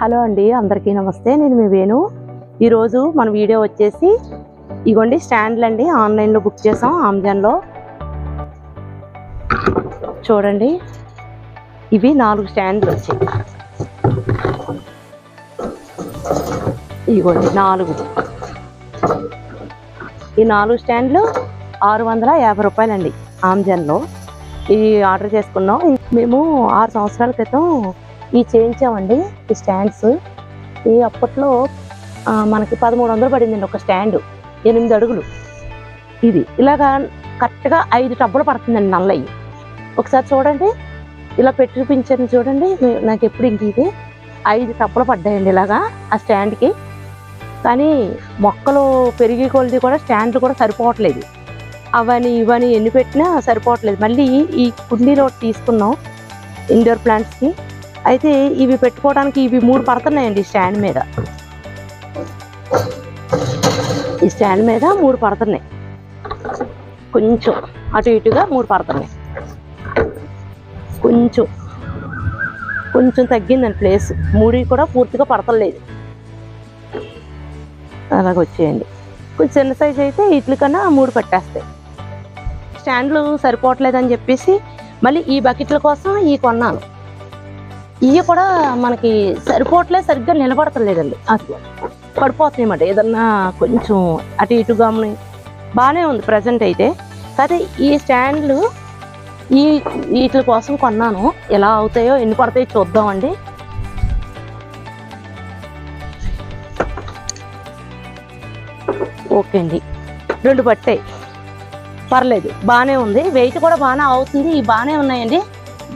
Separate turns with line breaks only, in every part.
Hello అండి అందరికీ నమస్తే. నేను మీ వేణు. ఈరోజు మన వీడియో వచ్చేసి ఇగోండి స్టాండ్లు అండి. ఆన్లైన్లో బుక్ చేసాం అమెజాన్లో చూడండి ఇవి నాలుగు స్టాండ్లు వచ్చాయి. ఇగోండి నాలుగు. ఈ నాలుగు స్టాండ్లు ఆరు వందల యాభై రూపాయలండి అమెజాన్లో ఇవి ఆర్డర్ చేసుకున్నాం. మేము ఆరు సంవత్సరాల క్రితం ఈ చేయించామండి. ఈ స్టాండ్స్. ఈ అప్పట్లో మనకి పదమూడు వందలు పడిందండి ఒక స్టాండ్. ఎనిమిది అడుగులు. ఇది. ఇలాగా కరెక్ట్గా ఐదు టబ్బులు పడుతుందండి నల్లయ్యి ఒకసారి చూడండి. ఇలా పెట్టి చూపించాను చూడండి. నాకు ఎప్పుడు ఇంక ఇది ఐదు టబ్బులు పడ్డాయండి ఇలాగా ఆ స్టాండ్కి. కానీ మొక్కలు పెరిగి కొలిది కూడా స్టాండ్లు కూడా సరిపోవట్లేదు. అవని ఇవని ఎన్ని పెట్టినా సరిపోవట్లేదు. మళ్ళీ ఈ కుండీలో తీసుకున్నాం. ఇండోర్ ప్లాంట్స్కి. అయితే ఇవి పెట్టుకోవడానికి ఇవి మూడు పడుతున్నాయండి స్టాండ్ మీద. ఈ స్టాండ్ మీద మూడు పడుతున్నాయి. కొంచెం అటు ఇటుగా మూడు పడుతున్నాయి. కొంచెం కొంచెం తగ్గిందండి ప్లేస్. మూడి కూడా పూర్తిగా పడతలేదు. అలాగ వచ్చేయండి. కొంచెం చిన్న సైజ్ అయితే ఇట్ల కన్నా మూడు పెట్టేస్తాయి. స్టాండ్లు సరిపోవట్లేదని చెప్పేసి మళ్ళీ ఈ బకెట్ల కోసం ఈ కొన్నాను. ఇవి కూడా మనకి సరిపోవట్లేదు సరిగ్గా నిలబడతలేదండి. అసలు పడిపోతున్నాయి అన్నమాట ఏదన్నా కొంచెం అటు ఇటుగా బాగానే ఉంది ప్రజెంట్ అయితే. కాకపోతే ఈ స్టాండ్లు ఈ వీటి కోసం కొన్నాను. ఎలా అవుతాయో ఎన్ని పడతాయో చూద్దామండి. ఓకే అండి. రెండు పట్టాయి. పర్లేదు బాగానే ఉంది. వెయిట్ కూడా బాగానే అవుతుంది. ఇవి బాగానే ఉన్నాయండి.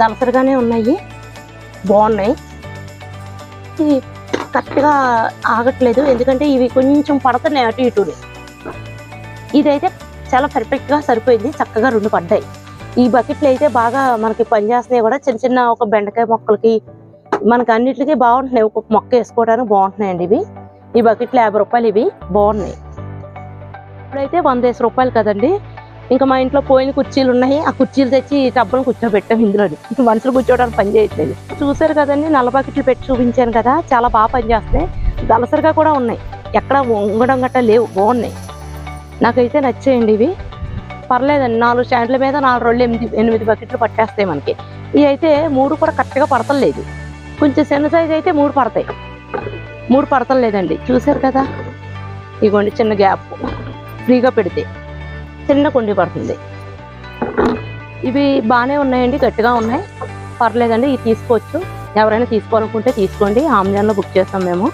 దళసరిగానే ఉన్నాయి. బాగున్నాయి. ఇవి కరెక్ట్గా ఆగట్లేదు. ఎందుకంటే ఇవి కొంచెం పడుతున్నాయి అటు ఇటు ఇదైతే చాలా పర్ఫెక్ట్గా సరిపోయింది. చక్కగా రెండు పడ్డాయి. ఈ బకెట్లు అయితే బాగా మనకి పనిచేస్తున్నాయి కూడా. చిన్న చిన్న ఒక బెండకాయ మొక్కలకి మనకి అన్నిటికీ బాగుంటున్నాయి. ఒక్కొక్క మొక్క వేసుకోవడానికి బాగుంటున్నాయండి ఇవి. ఈ బకెట్లు యాభై రూపాయలు ఇవి. బాగున్నాయి. ఇప్పుడైతే వంద వేసి రూపాయలు కదండి. ఇంకా మా ఇంట్లో పోయిన కుర్చీలు ఉన్నాయి. ఆ కుర్చీలు తెచ్చి ఈ టబ్బును కూర్చోబెట్టాం ఇందులోని. ఇంక మనుషులు కూర్చోవడానికి పని చేయట్లేదు. చూసారు కదండి నల్ల బకెట్లు పెట్టి చూపించాను కదా చాలా బాగా పనిచేస్తున్నాయి దలసరిగా కూడా ఉన్నాయి. ఎక్కడ ఉండడం గట్రా లేవు బాగున్నాయి. నాకైతే నచ్చేయండి ఇవి. పర్లేదండి నాలుగు స్టాండ్ల మీద నాలుగు రెండు ఎనిమిది ఎనిమిది బకెట్లు పట్టేస్తాయి మనకి. ఇవి అయితే మూడు కూడా కరెక్ట్గా పడతలేదు. కొంచెం చిన్న సైజ్ అయితే మూడు పడతాయి. మూడు పడతలేదండి. చూసారు కదా? ఇగోండి చిన్న గ్యాప్. ఫ్రీగా పెడితే. చిన్న కుండి పడుతుంది. ఇవి బాగానే ఉన్నాయండి గట్టిగా ఉన్నాయి. పర్లేదండి ఇవి తీసుకోవచ్చు. ఎవరైనా తీసుకోవాలనుకుంటే తీసుకోండి. ఆమ్జాన్లో బుక్ చేస్తాం మేము.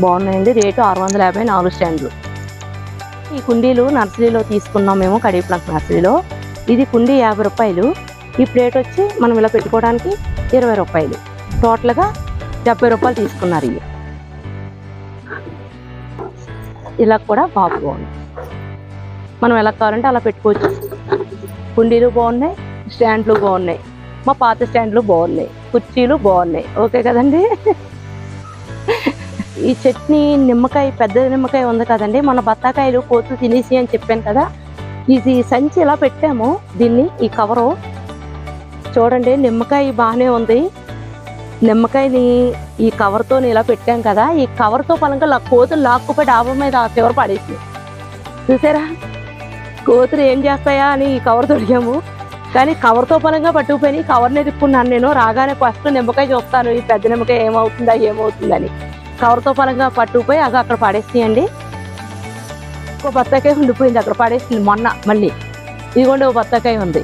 బాగున్నాయండి రేటు ఆరు వందల యాభై నాలుగు స్టాండ్లు. ఈ కుండీలు నర్సరీలో తీసుకున్నాం మేము కడిప్లంక్ నర్సరీలో. ఇది కుండీ యాభై రూపాయలు. ఈ ప్లేట్ వచ్చి మనం ఇలా పెట్టుకోవడానికి ఇరవై రూపాయలు. టోటల్గా డెబ్బై రూపాయలు తీసుకున్నారు ఇవి. ఇలా కూడా బాగుంది. మనం ఎలా కావాలంటే అలా పెట్టుకోవచ్చు. కుండీలు బాగున్నాయి స్టాండ్లు బాగున్నాయి. మా పాత స్టాండ్లు బాగున్నాయి కుర్చీలు బాగున్నాయి. ఓకే కదండి? ఈ చట్నీ నిమ్మకాయ పెద్ద నిమ్మకాయ ఉంది కదండి. మన బత్తాకాయలు కోతులు తినేసి అని చెప్పాను కదా. ఇది సంచి ఇలా పెట్టాము. దీన్ని ఈ కవరు చూడండి నిమ్మకాయ బాగానే ఉంది. నిమ్మకాయని ఈ కవర్తో ఇలా పెట్టాం కదా. ఈ కవర్తో పలంగా కోతులు లాక్కుపోయి డాబా మీద ఆ పడేసి చూసారా? కోతులు ఏం చేస్తాయా అని ఈ కవర్ తొడిగాము. కానీ కవర్తో పలంగా పట్టుకుపోయి కవర్నే కవర్ని తిప్పుకున్నాను నేను. రాగానే ఫస్ట్ నిమ్మకాయ చూస్తాను. ఈ పెద్ద నిమ్మకాయ ఏమవుతుందా ఏమవుతుందని కవర్తో పలంగా పట్టుకుపోయి అది అక్కడ పడేసేయండి. ఒక బత్తాకాయ ఉండిపోయింది. అక్కడ పడేసింది మొన్న మళ్ళీ. ఇదిగోండి ఒక బత్తాకాయ ఉంది.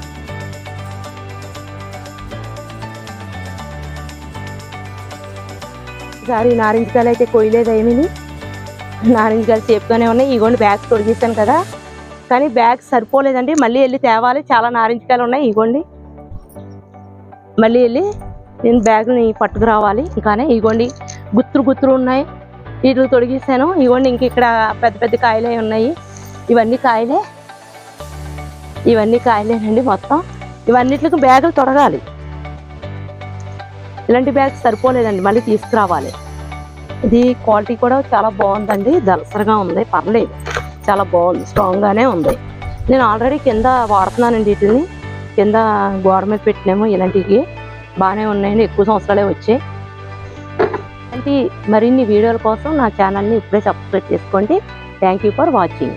ఈసారి నారింజకాయలు అయితే కొయ్యలేదు ఏమీని నారింజకాయలు సేపుగానే ఉన్నాయి. ఇగోండి బ్యాగ్స్ తొడిగిస్తాను కదా. కానీ బ్యాగ్ సరిపోలేదండి. మళ్ళీ వెళ్ళి తేవాలి. చాలా నారింజకాయలు ఉన్నాయి. ఇగోండి. మళ్ళీ వెళ్ళి నేను బ్యాగ్ని పట్టుకురావాలి. ఇంకానే ఇగోండి. గుత్తులు గుత్తులు ఉన్నాయి. వీటిని తొడిగిస్తాను ఇగోండి ఇంక ఇక్కడ పెద్ద పెద్ద కాయలే ఉన్నాయి. ఇవన్నీ కాయలే. ఇవన్నీ కాయలేనండి మొత్తం. ఇవన్నిటికి బ్యాగులు తొడగాలి. ఇలాంటి బ్యాగ్స్ సరిపోలేదండి. మళ్ళీ తీసుకురావాలి. ఇది క్వాలిటీ కూడా చాలా బాగుందండి. దలసరిగా ఉంది. పర్లేదు. చాలా బాగుంది స్ట్రాంగ్గానే ఉంది. నేను ఆల్రెడీ కింద వాడుతున్నానండి వీటిని. కింద గోడ మీద పెట్టినాము ఇలాంటివి. బాగానే ఉన్నాయండి. ఎక్కువ సంవత్సరాలే వచ్చాయి. ఇలాంటి మరిన్ని వీడియోల కోసం నా ఛానల్ని ఇప్పుడే సబ్స్క్రైబ్ చేసుకోండి. Thank you for watching